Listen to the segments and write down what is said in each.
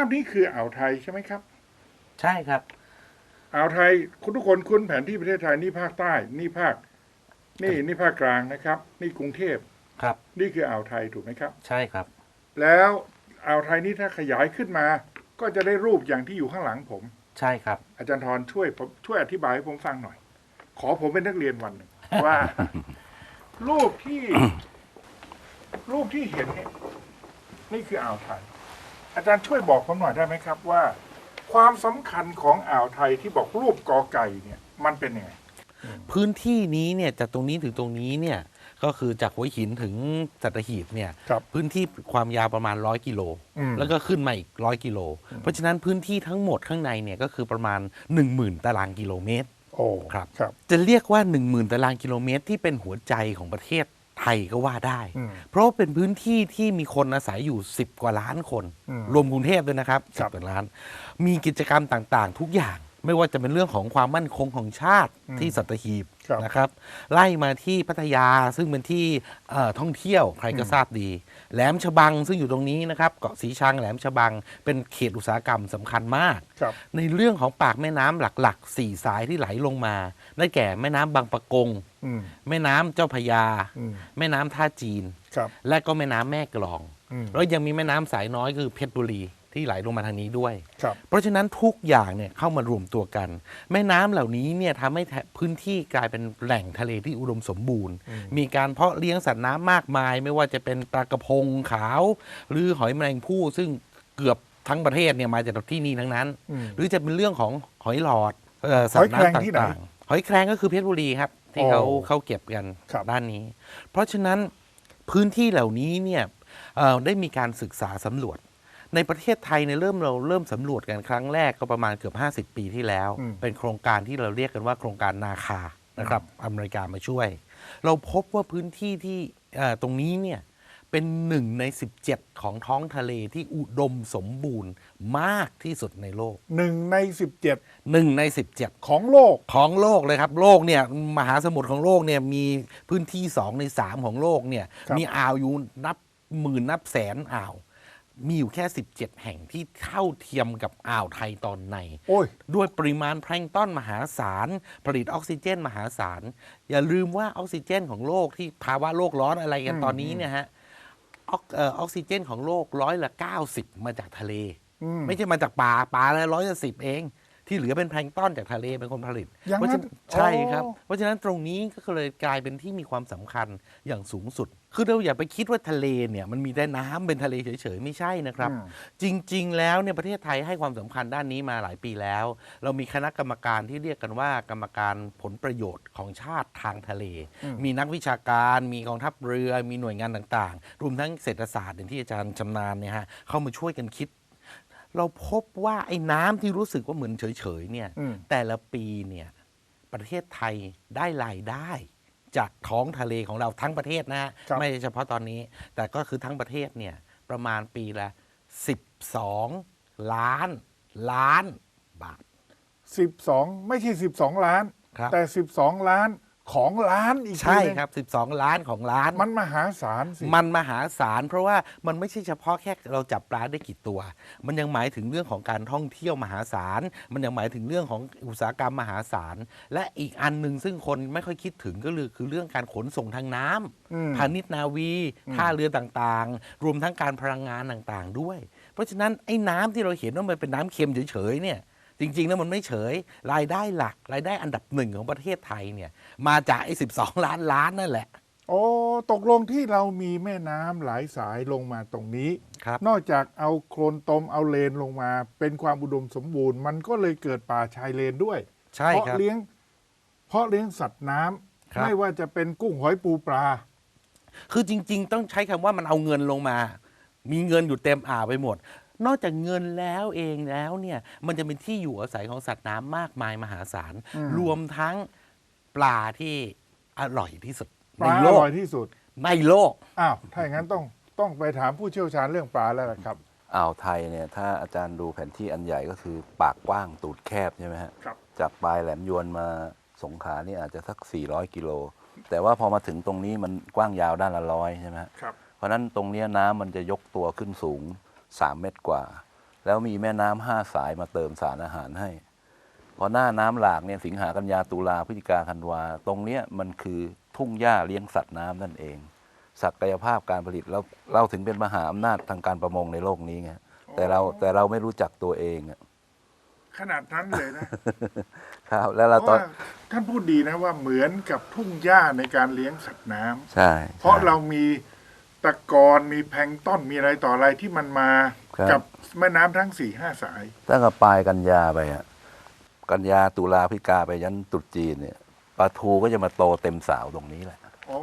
าพนี้คืออ่าวไทยใช่ไหมครับ ใช่ครับ อ่าวไทยคุณทุกคนคุ้นแผนที่ประเทศไทยนี่ภาคใต้ นี่ภาค นี่นี่ภาคกลางนะครับ นี่กรุงเทพครับ นี่คืออ่าวไทยถูกไหมครับ ใช่ครับ แล้วอ่าวไทยนี่ถ้าขยายขึ้นมา ก็จะได้รูปอย่างที่อยู่ข้างหลังผม ใช่ครับ อาจารย์ทรช่วยผมช่วยอธิบายให้ผมฟังหน่อย ขอผมเป็นนักเรียนวันหนึ่งว่า รูปที่ รูปที่เห็นเนี่ยนี่คืออ่าวไทย อาจารย์ช่วยบอกผมหน่อยได้ไหมครับว่า ความสำคัญของอ่าวไทยที่บอกรูปกอไก่เนี่ย มันเป็นยังไง พื้นที่นี้เนี่ยจากตรงนี้ถึงตรงนี้เนี่ยก็คือจากหัวหินถึงสัตหีบเนี่ยครับพื้นที่ความยาวประมาณ 100 กิโล อืม แล้วก็ขึ้นมาอีกร้อยกิโล เพราะฉะนั้นพื้นที่ทั้งหมดข้างในเนี่ยก็คือประมาณ 10,000 ตารางกิโลเมตร โอ้ครับครับจะเรียกว่า 10,000 ตารางกิโลเมตรที่เป็นหัวใจของประเทศ ไทยก็ว่าได้อืมเพราะว่าเป็นพื้นที่ที่มีคนอาศัยอยู่ 10 กว่าล้านคนอืมรวมกรุงเทพด้วยนะครับครับ10กว่าล้าน มีกิจกรรมต่างๆ ทุกอย่างไม่ว่าจะเป็นเรื่องของความมั่นคงของชาติอืมที่สัตหีบครับ นะครับ ไล่มาที่พัทยาซึ่งเป็นที่เอ่อท่องเที่ยวใครก็อืมทราบดี แหลมฉบังซึ่งอยู่ตรงนี้นะครับ เกาะสีชังแหลมฉบัง เป็นเขตอุตสาหกรรมสำคัญมากครับในเรื่องของปากแม่น้ำหลักๆสี่สายที่ไหลลงมาได้แก่แม่น้ำบางปะกงอืมแม่น้ำเจ้าพระยาอืมแม่น้ำท่าจีนครับและก็แม่น้ำแม่กลองอืมแล้วยังมีแม่น้ำสายน้อยคือเพชรบุรี ที่ไหลลงมาทางนี้ด้วย ครับ เพราะฉะนั้นทุกอย่างเนี่ยเข้ามารวมตัวกัน แม่น้ำเหล่านี้เนี่ยทำให้แถบพื้นที่กลายเป็นแหล่งทะเลที่อุดมสมบูรณ์อืมมีการเพาะเลี้ยงสัตว์น้ำมากมาย ไม่ว่าจะเป็นปลากระพงขาว หรือหอยแมลงภู่ซึ่งเกือบทั้งประเทศเนี่ยมาจากที่นี่ทั้งนั้น อืมหรือจะเป็นเรื่องของหอยหลอดเอ่อสัตว์หอยแครงน้ำที่ไหนต่างๆหอยแครงก็คือเพชรบุรีครับที่เขาโอ้เขาเก็บกันครับ ด้านนี้ เพราะฉะนั้นพื้นที่เหล่านี้เนี่ยเอ่อได้มีการศึกษาสำรวจ ในประเทศไทยเนี่ยเริ่มเราเริ่มสำรวจกันครั้งแรกก็ประมาณเกือบ 50 ปีที่แล้วอืมเป็นโครงการที่เราเรียกกันว่าโครงการนาคานะครับอเมริกามาช่วย เราพบว่าพื้นที่ที่เอ่อตรงนี้เนี่ยเป็นหนึ่งใน 17 ของท้องทะเลที่อุดมสมบูรณ์มากที่สุดในโลกหนึ่งในสิบเจ็ดหนึ่งใน 17 ของโลกของโลกเลยครับ โลกเนี่ยมหาสมุทรของโลกเนี่ยมีพื้นที่สองในสามของโลกเนี่ยครับมีอ่าวอยู่นับหมื่นนับแสนอ่าว มีอยู่แค่ 17 แห่งที่เท่าเทียมกับอ่าวไทยตอนใน โอ้ย ด้วยปริมาณแพลงก์ต้นมหาศาล ผลิตออกซิเจนมหาศาล อย่าลืมว่าออกซิเจนของโลกที่ภาวะโลกร้อนอะไรกันอืมตอนนี้เนี่ยฮะออกเอ่อออกซิเจนของโลกร้อยละ 90 มาจากทะเล อืม ไม่ใช่มาจากป่าป่าละร้อยละสิบเอง ที่เหลือเป็นแพลงก์ต้นจากทะเลเป็นคนผลิตอย่างเพราะนั้ฉะนใช่ครับ อ๋อ เพราะฉะนั้นตรงนี้ก็เลยกลายเป็นที่มีความสำคัญอย่างสูงสุด คือเราอย่าไปคิดว่าทะเลเนี่ยมันมีแต่น้ำเป็นทะเลเฉยๆ ไม่ใช่นะครับ อืม จริงๆ แล้วเนี่ยประเทศไทยให้ความสำคัญด้านนี้มาหลายปีแล้ว เรามีคณะกรรมการที่เรียกกันว่ากรรมการผลประโยชน์ของชาติทางทะเลอืมมีนักวิชาการ มีกองทัพเรือ มีหน่วยงานต่างๆ รวมทั้งเศรษฐศาสตร์อย่างที่อาจารย์ชำนาญเนี่ยฮะเข้ามาช่วยกันคิด เราพบว่าไอ้น้ำที่รู้สึกว่าเหมือนเฉยๆเนี่ย อืม แต่ละปีเนี่ยประเทศไทยได้รายได้ จากท้องทะเลของเราทั้งประเทศนะฮะครับ ไม่ใช่เฉพาะตอนนี้ แต่ก็คือทั้งประเทศเนี่ยประมาณปีละ 12 ล้าน ล้านบาทสิบสองไม่ใช่สิบสองล้าน ครับ แต่สิบสองล้าน ของล้านอีกทีใช่หนึ่งครับ 12 ล้านของล้าน มันมหาศาลสิ มันมหาศาลเพราะว่ามันไม่ใช่เฉพาะแค่เราจับปลาได้กี่ตัว มันยังหมายถึงเรื่องของการท่องเที่ยวมหาศาล มันยังหมายถึงเรื่องของอุตสาหกรรมมหาศาล และอีกอันหนึ่งซึ่งคนไม่ค่อยคิดถึงก็คือคือเรื่องการขนส่งทางน้ำอืม พาณิชย์นาวีท่าเรือต่างๆ รวมทั้งการพลังงานต่างๆด้วย เพราะฉะนั้นไอ้น้ำที่เราเห็นว่ามันเป็นน้ำเค็มเฉยๆเนี่ย จริงๆแล้วมันไม่เฉย รายได้หลัก รายได้อันดับหนึ่งของประเทศไทยเนี่ย มาจากไอ้12ล้านล้านนั่นแหละ โอ้ตกลงที่เรามีแม่น้ำหลายสายลงมาตรงนี้ ครับ นอกจากเอาโคลนตมเอาเลนลงมา เป็นความอุดมสมบูรณ์ มันก็เลยเกิดป่าชายเลนด้วย ใช่เพราะครับ เลี้ยง เพราะเลี้ยงสัตว์น้ำครับไม่ว่าจะเป็นกุ้งหอยปูปลา คือจริง ๆ ต้องใช้คำว่ามันเอาเงินลงมา มีเงินอยู่เต็มอ่าวไปหมด นอกจากเงินแล้วเองแล้วเนี่ยมันจะเป็นที่อยู่อาศัยของสัตว์น้ำมากมายมหาศาลอืมรวมทั้งปลาที่อร่อยที่สุดปในลาโลอกร่อยที่สุด ในโลก อ้าว ถ้าอย่างนั้นต้องต้องไปถามผู้เชี่ยวชาญเรื่องปลาแล้วล่ะครับ อ่าวไทยเนี่ยถ้าอาจารย์ดูแผนที่อันใหญ่ก็คือปากกว้างตูดแคบใช่ไหมฮะครับ จากปลายแหลมยวนมาสงขลานี่อาจจะสัก 400 กิโล แต่ว่าพอมาถึงตรงนี้มันกว้างยาวด้านละร้อยใช่ไหมฮะครับ เพราะฉะนั้นตรงเนี้ยน้ำมันจะยกตัวขึ้นสูง 3 เมตรกว่า แล้วมีแม่น้ำห้าสายมาเติมสารอาหารให้พอหน้าน้ำหลากเนี่ยสิงหากันยาตุลาพฤศจิกาธันวา ตรงเนี้ยมันคือทุ่งหญ้าเลี้ยงสัตว์น้ำนั่นเอง ศักยภาพการผลิตแล้วเราถึงเป็นมหาอำนาจทางการประมงในโลกนี้ไงแต่เราแต่เราไม่รู้จักตัวเองอะขนาดนั้นเลยนะ ครับ แล้วเพเราราะตอนว่าท่านพูดดีนะว่าเหมือนกับทุ่งหญ้าในการเลี้ยงสัตว์น้ำใช่ เพราะใช่เรามี ตะกอนมีแพลงก์ต้นมีอะไรต่ออะไรที่มันมาครับ กับแม่น้ำทั้งสี่ห้าสาย ตั้งแต่ปลายกันยาไปอะกันยาตุลาพฤศจิกาไปยันตรุษจีนเนี่ยปลาทูก็จะมาโตเต็มสาวตรงนี้แหละ อ๋อ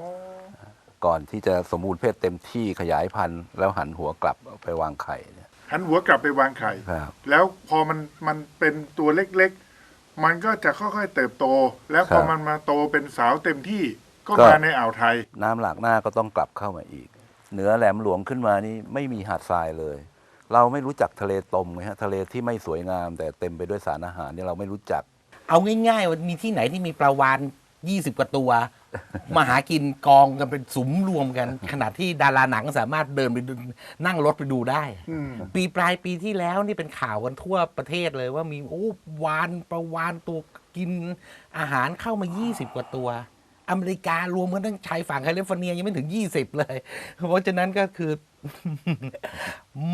ก่อนที่จะสมบูรณ์เพศเต็มที่ขยายพันธุ์แล้วหันหัวกลับเอาไปวางไข่เนี่ยหันหัวกลับไปวางไข่ ครับ แล้วพอมันมันเป็นตัวเล็กๆ มันก็จะค่อยๆเติบโต แล้วพอมันมาโตเป็นสาวเต็มที่ก็ มาในอ่าวไทย น้ำหลากหน้าก็ต้องกลับเข้ามาอีก เหนือแหลมหลวงขึ้นมานี่ไม่มีหาดทรายเลย เราไม่รู้จักทะเลตมไงฮะทะเลที่ไม่สวยงาม แต่เต็มไปด้วยสารอาหารเนี่ยเราไม่รู้จัก เอาง่ายๆว่ามีที่ไหนที่มีปลาวาน20 กว่าตัว มาหากินกองกันเป็นสุมรวมกัน ขนาดที่ดาราหนังสามารถเดินไปดูนั่งรถไปดูได้อืมปีปลายปีที่แล้วนี่เป็นข่าวกันทั่วประเทศเลยว่ามีโอ้วานประวานตัวกินอาหารเข้ามา 20 กว่าตัว อเมริการวมกันทั้งชายฝั่งแคลิฟอร์เนียยังไม่ถึง 20 เลย เพราะฉะนั้นก็คือ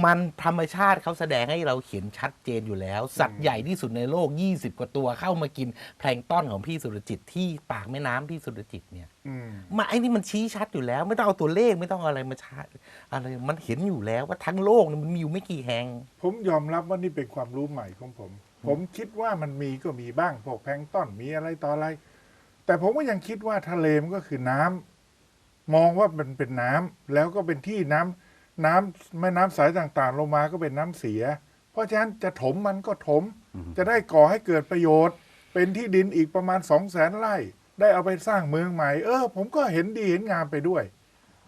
มันธรรมชาติเขาแสดงให้เราเห็นชัดเจนอยู่แล้ว สัตว์ใหญ่ที่สุดในโลก 20 กว่าตัวเข้ามากินแพลงก์ต้อนของพี่สุรจิตที่ปากแม่น้ำพี่สุรจิตเนี่ย อืม มาไอ้นี่มันชี้ชัดอยู่แล้ว ไม่ต้องเอาตัวเลขไม่ต้องเอาอะไรมาชัดอะไรมันเห็นอยู่แล้วว่าทั้งโลกเนี่ยมันมีอยู่ไม่กี่แห่ง ผมยอมรับว่านี่เป็นความรู้ใหม่ของผม ผมคิดว่ามันมีก็มีบ้างพวกแพลงก์ต้นมีอะไรต่ออะไร แต่ผมก็ยังคิดว่าทะเลมันก็คือน้ำมองว่ามันเป็นน้ำแล้วก็เป็นที่น้ำน้ำแม่น้ำสายต่างๆ ลงมาก็เป็นน้ำเสีย เพราะฉะนั้นจะถมมันก็ถม จะได้ก่อให้เกิดประโยชน์ เป็นที่ดินอีกประมาณสองแสนไร่ ได้เอาไปสร้างเมืองใหม่ เออ ผมก็เห็นดีเห็นงามไปด้วย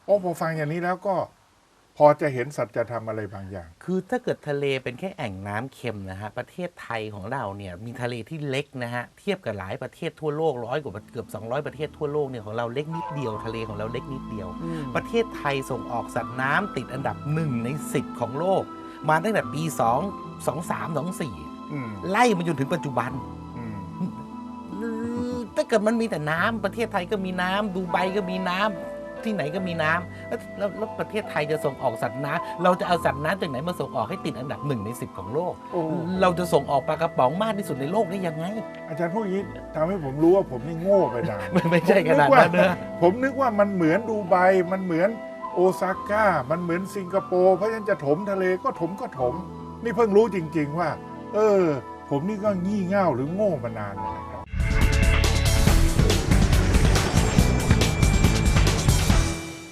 โอ้พอฟังอย่างนี้แล้วก็ พอจะเห็นสัจธรรมอะไรบางอย่าง คือถ้าเกิดทะเลเป็นแค่แอ่งน้ำเค็มนะฮะ ประเทศไทยของเราเนี่ยมีทะเลที่เล็กนะฮะ เทียบกับหลายประเทศทั่วโลกร้อยกว่าเกือบ 200 ประเทศทั่วโลกเนี่ยของเราเล็กนิดเดียว ทะเลของเราเล็กนิดเดียว ประเทศไทยส่งออกสัตว์น้ำติดอันดับหนึ่งใน 10 ของโลก มาตั้งแต่ปี 2 2 3 2 อืม4 ไล่มาจนถึงปัจจุบัน อืมถ้าเกิดมันมีแต่น้ำประเทศไทยก็มีน้ำดูไบก็มีน้ำ ที่ไหนก็มีน้ำแล้วแล้วแล้วประเทศไทยจะส่งออกสัตว์น้ำเราจะเอาสัตว์น้ำจากไหนมาส่งออกให้ติดอันดับหนึ่งในสิบของโลกโอ้เราจะส่งออกปลากระป๋องมากที่สุดในโลกได้ยังไง อาจารย์พูดอย่างนี้ทำให้ผมรู้ว่าผมนี่โง่ไปนานไม่ไม่ใช่ขนาดนั้นนะผมนึกว่ามันเหมือนดูไบมันเหมือนโอซาก้ามันเหมือนสิงคโปร์เพราะฉะนั้นจะถมทะเลก็ถมก็ถม นี่เพิ่งรู้จริง ๆ ว่า เออ ผมนี่ก็งี่เง่าหรือโง่มานานเลยนะครับ